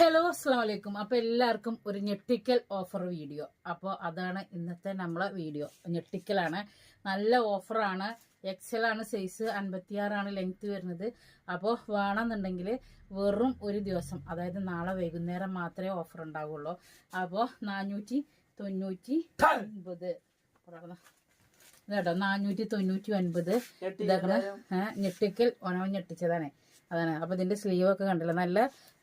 Hello അസ്സാം വലൈക്കും അപ്പൊ എല്ലാവർക്കും ഒരു ഞെട്ടിക്കൽ ഓഫർ വീഡിയോ അപ്പോൾ അതാണ് ഇന്നത്തെ നമ്മളെ വീഡിയോ ഞെട്ടിക്കലാണ്. നല്ല ഓഫറാണ് എക്സൽ ആണ് സൈസ് അൻപത്തിയാറാണ് ലെങ്ത് വരുന്നത്. അപ്പോൾ വേണമെന്നുണ്ടെങ്കിൽ വെറും ഒരു ദിവസം അതായത് നാളെ വൈകുന്നേരം മാത്രമേ ഓഫർ ഉണ്ടാവുള്ളൂ. അപ്പോൾ നാനൂറ്റി തൊണ്ണൂറ്റി ഒൻപത്. കേട്ടോ നാനൂറ്റി തൊണ്ണൂറ്റി ഒൻപത്. ഞെട്ടിക്കൽ ഒനവ് ഞെട്ടിച്ചതാണ്. അതാണ്. അപ്പോൾ ഇതിന്റെ സ്ലീവ് ഒക്കെ കണ്ടില്ല നല്ല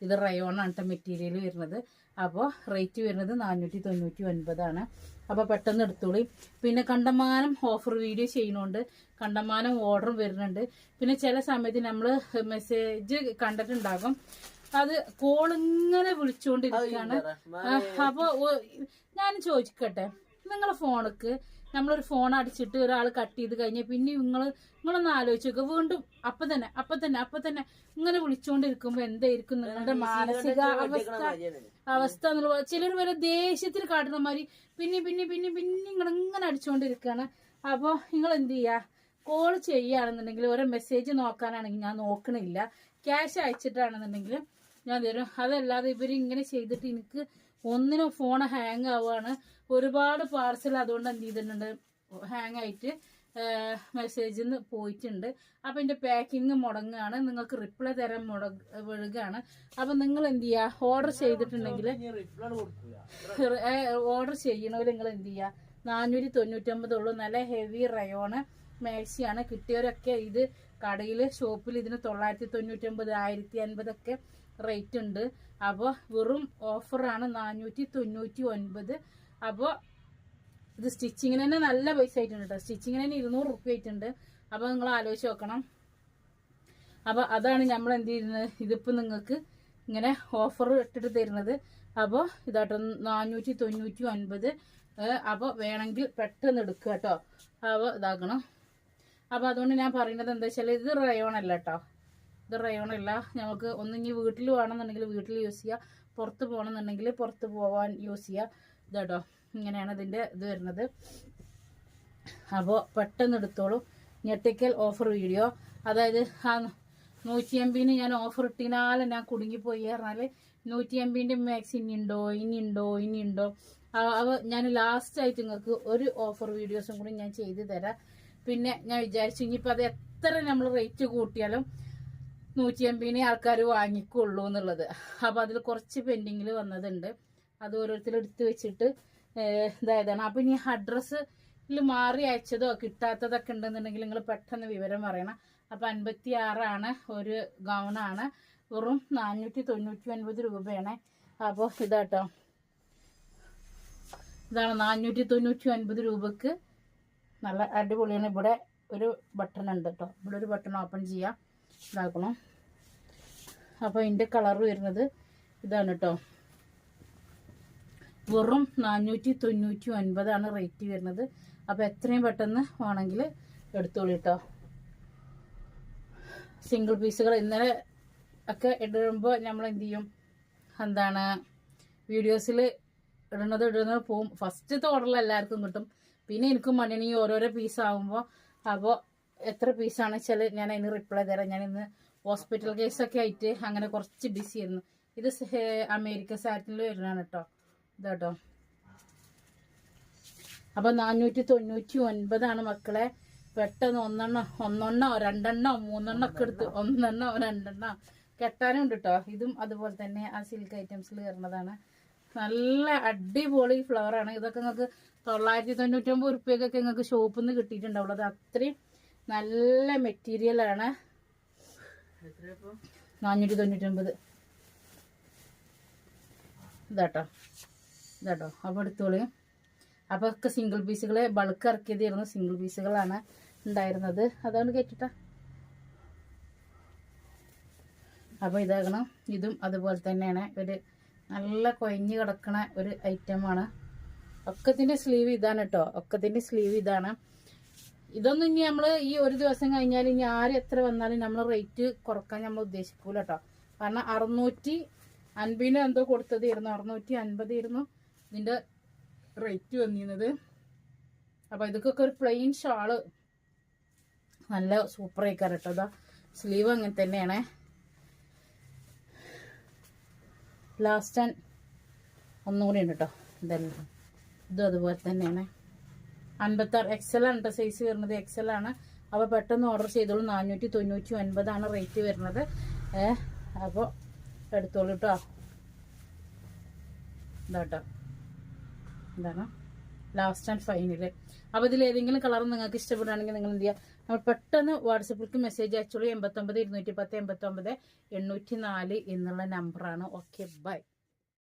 ഇത് റയോൺ ആണ് കേട്ടോ മെറ്റീരിയൽ വരുന്നത്. അപ്പോൾ റേറ്റ് വരുന്നത് നാനൂറ്റി തൊണ്ണൂറ്റി ഒൻപതാണ് അപ്പോൾ പെട്ടെന്ന് എടുത്തോളി. പിന്നെ കണ്ടമാനം ഓഫർ വീഡിയോ ചെയ്യുന്നുണ്ട് കണ്ടമാനം ഓർഡർ വരുന്നുണ്ട്. പിന്നെ ചില സമയത്ത് നമ്മൾ മെസ്സേജ് കണ്ടിട്ടുണ്ടാകും. അത് കോൾ ഇങ്ങനെ വിളിച്ചുകൊണ്ടിരിക്കുകയാണ് അപ്പോൾ ഞാൻ ചോദിക്കട്ടെ. നിങ്ങളെ ഫോണിക്ക് നമ്മളൊരു ഫോൺ അടിച്ചിട്ട് ഒരാൾ കട്ട് ചെയ്ത് കഴിഞ്ഞാൽ പിന്നെ നിങ്ങൾ നിങ്ങളൊന്ന് ആലോചിച്ച് നോക്കുക വീണ്ടും അപ്പൊ തന്നെ അപ്പൊ തന്നെ അപ്പൊ തന്നെ ഇങ്ങനെ വിളിച്ചുകൊണ്ടിരിക്കുമ്പോ എന്തായിരിക്കും നിങ്ങളുടെ മാനസിക അവസ്ഥ അവസ്ഥ എന്നുള്ള ചിലർ വരെ ദേഷ്യത്തിൽ കാട്ടുന്ന മാതിരി പിന്നെ പിന്നെ പിന്നെ പിന്നെ നിങ്ങൾ ഇങ്ങനെ അടിച്ചുകൊണ്ടിരിക്കുകയാണ് അപ്പോൾ നിങ്ങൾ എന്ത് ചെയ്യുക കോൾ ചെയ്യുകയാണെന്നുണ്ടെങ്കിൽ ഓരോ മെസ്സേജ് നോക്കാനാണെങ്കിൽ ഞാൻ നോക്കണില്ല. ക്യാഷ് അയച്ചിട്ടാണെന്നുണ്ടെങ്കിൽ ഞാൻ തരും. അതല്ലാതെ ഇവരിങ്ങനെ ഇങ്ങനെ ചെയ്തിട്ട് എനിക്ക് ഒന്നിനും ഫോൺ ഹാങ് ആവുകയാണ് ഒരുപാട് പാർസൽ അതുകൊണ്ട് എന്ത് ചെയ്തിട്ടുണ്ട് ഹാങ് ആയിട്ട് മെസ്സേജിൽ നിന്ന് പോയിട്ടുണ്ട്. അപ്പം എന്റെ പാക്കിങ് മുടങ്ങുകയാണ്. നിങ്ങൾക്ക് റിപ്ലൈ തരാൻ മുടങ്ങ വിഴുകയാണ്. അപ്പം നിങ്ങൾ എന്ത് ചെയ്യുക ഓർഡർ ചെയ്തിട്ടുണ്ടെങ്കിൽ ഓർഡർ ചെയ്യണവർ നിങ്ങൾ എന്ത് ചെയ്യുക നാനൂറ്റി തൊണ്ണൂറ്റൊമ്പതുള്ളൂ നല്ല ഹെവി റയോണ് മാക്സിയാണ് കിട്ടിയവരൊക്കെ ഇത് കടയിൽ ഷോപ്പിൽ ഇതിന് തൊള്ളായിരത്തി തൊണ്ണൂറ്റൊമ്പത് ആയിരത്തി അൻപതൊക്കെ റേറ്റ് ഉണ്ട്. അപ്പോൾ വെറും ഓഫറാണ് നാനൂറ്റി തൊണ്ണൂറ്റി ഒൻപത് അപ്പോൾ ഇത് സ്റ്റിച്ചിങ്ങിന് തന്നെ നല്ല പൈസ ആയിട്ടുണ്ട് കേട്ടോ സ്റ്റിച്ചിങ്ങിന് തന്നെ ഇരുന്നൂറ് റുപ്യ ആയിട്ടുണ്ട്. അപ്പോൾ നിങ്ങൾ ആലോചിച്ച് നോക്കണം. അപ്പോൾ അതാണ് നമ്മൾ എന്ത് ചെയ്യുന്നത്? ഇതിപ്പോൾ നിങ്ങൾക്ക് ഇങ്ങനെ ഓഫർ ഇട്ടിട്ട് തരുന്നത്. അപ്പോൾ ഇതാട്ടോ നാനൂറ്റി തൊണ്ണൂറ്റി ഒൻപത് അപ്പോൾ വേണമെങ്കിൽ പെട്ടെന്ന് എടുക്കുക കേട്ടോ അപ്പോൾ ഇതാക്കണം. അപ്പോൾ അതുകൊണ്ട് ഞാൻ പറയുന്നത് എന്താ വെച്ചാൽ ഇത് റയോൺ അല്ല കേട്ടോ ഇത് റയോൺ അല്ല. നമുക്ക് ഒന്ന് ഇനി വീട്ടിൽ വേണമെന്നുണ്ടെങ്കിൽ വീട്ടിൽ യൂസ് ചെയ്യുക പുറത്ത് പോകണമെന്നുണ്ടെങ്കിൽ പുറത്ത് പോകാൻ യൂസ് ചെയ്യുക ഇതാട്ടോ ഇങ്ങനെയാണ് ഇതിന്റെ ഇത് വരുന്നത്. അപ്പോൾ പെട്ടെന്ന് എടുത്തോളൂ. ഞെട്ടിക്കൽ ഓഫർ വീഡിയോ അതായത് ആ നൂറ്റി എംബിന് ഞാൻ ഓഫർ ഇട്ടിനാലെ ഞാൻ കുടുങ്ങിപ്പോയി പറഞ്ഞാൽ നൂറ്റി എംബിന്റെ മാക്സ് ഇനി ഉണ്ടോ ഇനി ഉണ്ടോ ഇനി ഉണ്ടോ അവ ഞാൻ ലാസ്റ്റായിട്ട് നിങ്ങൾക്ക് ഒരു ഓഫർ വീഡിയോസും കൂടി ഞാൻ ചെയ്തു തരാം. പിന്നെ ഞാൻ വിചാരിച്ചു ഇനിയിപ്പോൾ അത് എത്ര നമ്മൾ റേറ്റ് കൂട്ടിയാലും നൂറ്റി എൺപതിനെ ആൾക്കാർ വാങ്ങിക്കുള്ളൂ എന്നുള്ളത്. അപ്പോൾ അതിൽ കുറച്ച് പെൻഡിങ്ങിൽ വന്നതുണ്ട്. അത് ഓരോരുത്തർ എടുത്ത് വെച്ചിട്ട് ഇതായതാണ്. അപ്പോൾ ഇനി അഡ്രസ്സിൽ മാറി അയച്ചതോ കിട്ടാത്തതൊക്കെ ഉണ്ടെന്നുണ്ടെങ്കിൽ നിങ്ങൾ പെട്ടെന്ന് വിവരം പറയണം. അപ്പം അൻപത്തി ആറാണ് ഒരു ഗൗണാണ് വെറും നാനൂറ്റി തൊണ്ണൂറ്റി ഒൻപത് രൂപയാണ്. അപ്പോൾ ഇതാട്ടോ. ഇതാണ് നാനൂറ്റി തൊണ്ണൂറ്റി ഒൻപത് രൂപക്ക് നല്ല അടിപൊളിയാണ്. ഇവിടെ ഒരു ബട്ടൺ ഉണ്ട് കേട്ടോ ഇവിടെ ഒരു ബട്ടൺ ഓപ്പൺ ചെയ്യാം. ഇതാക്കണം. അപ്പോൾ ഇതിന്റെ കളർ വരുന്നത് ഇതാണ് കേട്ടോ വെറും നാനൂറ്റി തൊണ്ണൂറ്റി ഒൻപതാണ് റേറ്റ് വരുന്നത്. അപ്പോൾ എത്രയും പെട്ടെന്ന് വേണമെങ്കിൽ എടുത്തോളൂ കേട്ടോ സിംഗിൾ പീസുകൾ ഇന്നലെ ഒക്കെ ഇടുമ്പോൾ നമ്മൾ എന്ത് ചെയ്യും? എന്താണ്? വീഡിയോസിൽ ഇടുന്നത് ഇടുന്നത് പോവും. ഫസ്റ്റത്തെ ഓർഡറിൽ എല്ലാവർക്കും കിട്ടും. പിന്നെ എനിക്കും മണ്ണിനി ഓരോരോ പീസ് ആകുമ്പോൾ അപ്പോൾ എത്ര പീസാണ് വെച്ചാൽ ഞാൻ അതിന് റിപ്ലൈ തരാം. ഞാൻ ഇന്ന് ഹോസ്പിറ്റൽ കേസൊക്കെ ആയിട്ട് അങ്ങനെ കുറച്ച് ബിസി ആയിരുന്നു. ഇത് അമേരിക്ക സാറ്റിൽ വരുന്നതാണ് കേട്ടോ ഇതാട്ടോ അപ്പോൾ നാനൂറ്റി തൊണ്ണൂറ്റി ഒൻപതാണ് മക്കളെ. പെട്ടെന്ന് ഒന്നെണ്ണം ഒന്നെണ്ണോ രണ്ടെണ്ണോ മൂന്നെണ്ണോ ഒക്കെ എടുത്ത് ഒന്നെണ്ണോ രണ്ടെണ്ണോ. കെട്ടാനും ഉണ്ട് കേട്ടോ ഇതും അതുപോലെ തന്നെ ആ സിൽക്ക് ഐറ്റംസിൽ കയറുന്നതാണ് നല്ല അടിപൊളി ഫ്ലവറാണ് ഇതൊക്കെ നിങ്ങൾക്ക് തൊള്ളായിരത്തി തൊണ്ണൂറ്റൊമ്പത് ഉറുപ്പ്യക്കൊക്കെ നിങ്ങൾക്ക് ഷോപ്പിൽ നിന്ന് കിട്ടിയിട്ടുണ്ടാവുള്ളൂ. അത് അത്രയും നല്ല മെറ്റീരിയൽ ആണ്. നാനൂറ്റി തൊണ്ണൂറ്റൊമ്പത് ഇതാട്ടോ. ഇതാട്ടോ. അപ്പോൾ എടുത്തോളൂ. അപ്പോൾ ഒക്കെ സിംഗിൾ പീസുകൾ ബൾക്ക് ഇറക്കിയതായിരുന്നു. സിംഗിൾ പീസുകളാണ് ഉണ്ടായിരുന്നത്. അതുകൊണ്ട് കേട്ടിട്ട അപ്പോൾ ഇതാകണം. ഇതും അതുപോലെ തന്നെയാണ്. ഒരു നല്ല കൊയഞ്ഞ് കിടക്കണ ഒരു ഐറ്റമാണ് ഒക്കത്തിന്റെ സ്ലീവ് ഇതാണ് കേട്ടോ ഒക്കത്തിന്റെ സ്ലീവ് ഇതാണ്. ഇതൊന്നും ഇനി നമ്മൾ ഈ ഒരു ദിവസം കഴിഞ്ഞാൽ ഇനി ആര് എത്ര വന്നാലും നമ്മൾ റേറ്റ് കുറയ്ക്കാൻ നമ്മൾ ഉദ്ദേശിക്കൂല കേട്ടോ കാരണം അറുന്നൂറ്റി അൻപതിന് എന്തോ കൊടുത്തതായിരുന്നു അറുന്നൂറ്റി ഇരുന്നു. ഇതിന്റെ റേറ്റ് വന്നിരുന്നത്. അപ്പോൾ ഇതൊക്കെ ഒരു പ്ലെയിൻ ഷാൾ നല്ല സൂപ്പർ ആയിക്കാറ് കേട്ടോ അതാ സ്ലീവ് അങ്ങനെ തന്നെയാണ്. ലാസ്റ്റ് ആൻഡ് ഒന്നുകൂടി ഉണ്ട് കേട്ടോ ഇതെല്ലാം. ഇതും അതുപോലെ തന്നെയാണ്. അൻപത്താറ് എക്സൽ ആണ് സൈസ് വരുന്നത്. ആണ്. അപ്പോൾ പെട്ടെന്ന് ഓർഡർ ചെയ്തോളൂ. നാനൂറ്റി തൊണ്ണൂറ്റി ഒൻപതാണ് റേറ്റ് വരുന്നത് അപ്പോൾ എടുത്തോളൂ കേട്ടോ ഇതാട്ടോ എന്താണ് ലാസ്റ്റ് ആൻഡ് ഫൈനൽ അപ്പോൾ ഇതിൽ ഏതെങ്കിലും കളർ നിങ്ങൾക്ക് ഇഷ്ടപ്പെടുകയാണെങ്കിൽ നിങ്ങൾ എന്ത് ചെയ്യുക നമ്മൾ പെട്ടെന്ന് വാട്സപ്പിലേക്ക് മെസ്സേജ് അയച്ചോളൂ. എൺപത്തൊമ്പത് ഇരുന്നൂറ്റി പത്ത് എൺപത്തൊമ്പത് എണ്ണൂറ്റി നാല് എന്നുള്ള നമ്പറാണ് ഓക്കെ ബൈ